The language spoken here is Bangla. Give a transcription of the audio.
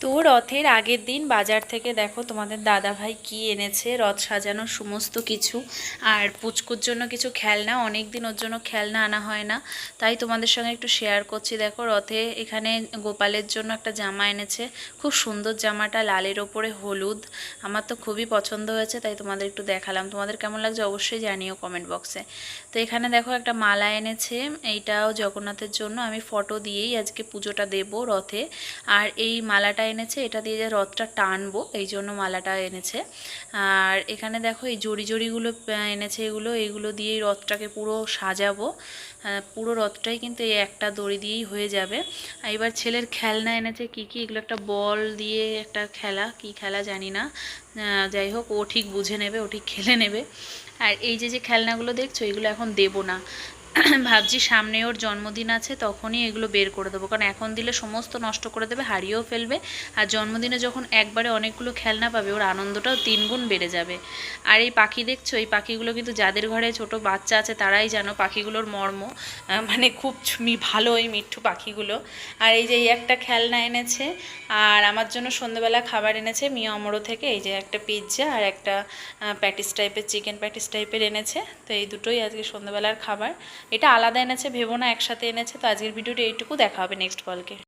তো রথের আগের দিন বাজার থেকে দেখো তোমাদের দাদা ভাই কি এনেছে, রথ সাজানোর সমস্ত কিছু। আর পুচকুর জন্য কিছু খেলনা অনেক দিন ওর জন্য খেলনা আনা হয় না। তাই তোমাদের সঙ্গে একটু শেয়ার করছি। দেখো রথে এখানে গোপালের জন্য একটা জামা এনেছে। খুব সুন্দর জামাটা, লালের ওপরে হলুদ। আমার তো খুবই পছন্দ হয়েছে, তাই তোমাদের একটু দেখালাম। তোমাদের কেমন লাগছে অবশ্যই জানিও কমেন্ট বক্সে তো এখানে দেখো একটা মালা এনেছে, এইটাও জগন্নাথের জন্য। আমি ফটো দিয়েই আজকে পুজোটা দেব রথে। আর এই মালাটা এনেছে, এটা দিয়ে যে রথটা টানবো, এই জন্য মালাটা এনেছে। আর এখানে দেখো এই জড়ি জড়িগুলো এনেছে এগুলো এইগুলো দিয়েই রথটাকে পুরো সাজাবো। পুরো রথটাই কিন্তু এই একটা দড়ি দিয়েই হয়ে যাবে। এবার ছেলের খেলনা এনেছে কি কি, এগুলো একটা বল দিয়ে একটা খেলা, কি খেলা জানি না। যাই হোক, ও ঠিক বুঝে নেবে, ও ঠিক খেলে নেবে। আর এই যে যে খেলনাগুলো দেখছ, এগুলো এখন দেবো না। ভাবছি সামনে ওর জন্মদিন আছে, তখনই এগুলো বের করে দেবো। কারণ এখন দিলে সমস্ত নষ্ট করে দেবে, হারিয়েও ফেলবে। আর জন্মদিনে যখন একবারে অনেকগুলো খেলনা পাবে, ওর আনন্দটাও তিনগুণ বেড়ে যাবে। আর এই পাখি দেখছ? এই পাখিগুলো কিন্তু যাদের ঘরে ছোট বাচ্চা আছে, তারাই জানো পাখিগুলোর মর্ম। মানে খুব ভালো এই মিঠু পাখিগুলো। আর এই যে এই একটা খেলনা এনেছে, আর আমার জন্য সন্ধ্যেবেলা খাবার এনেছে মিয়া অমরো থেকে। এই যে একটা পিৎজা আর একটা প্যাটিস টাইপের চিকেন প্যাটিস টাইপের এনেছে। তো এই দুটোই আজকে সন্ধ্যেবেলার খাবার। এটা আলাদা এনেছে, ভেবো না, একসাথে এনেছে, তো আজকের ভিডিওটি এইটুকু, দেখা হবে নেক্সট কলকে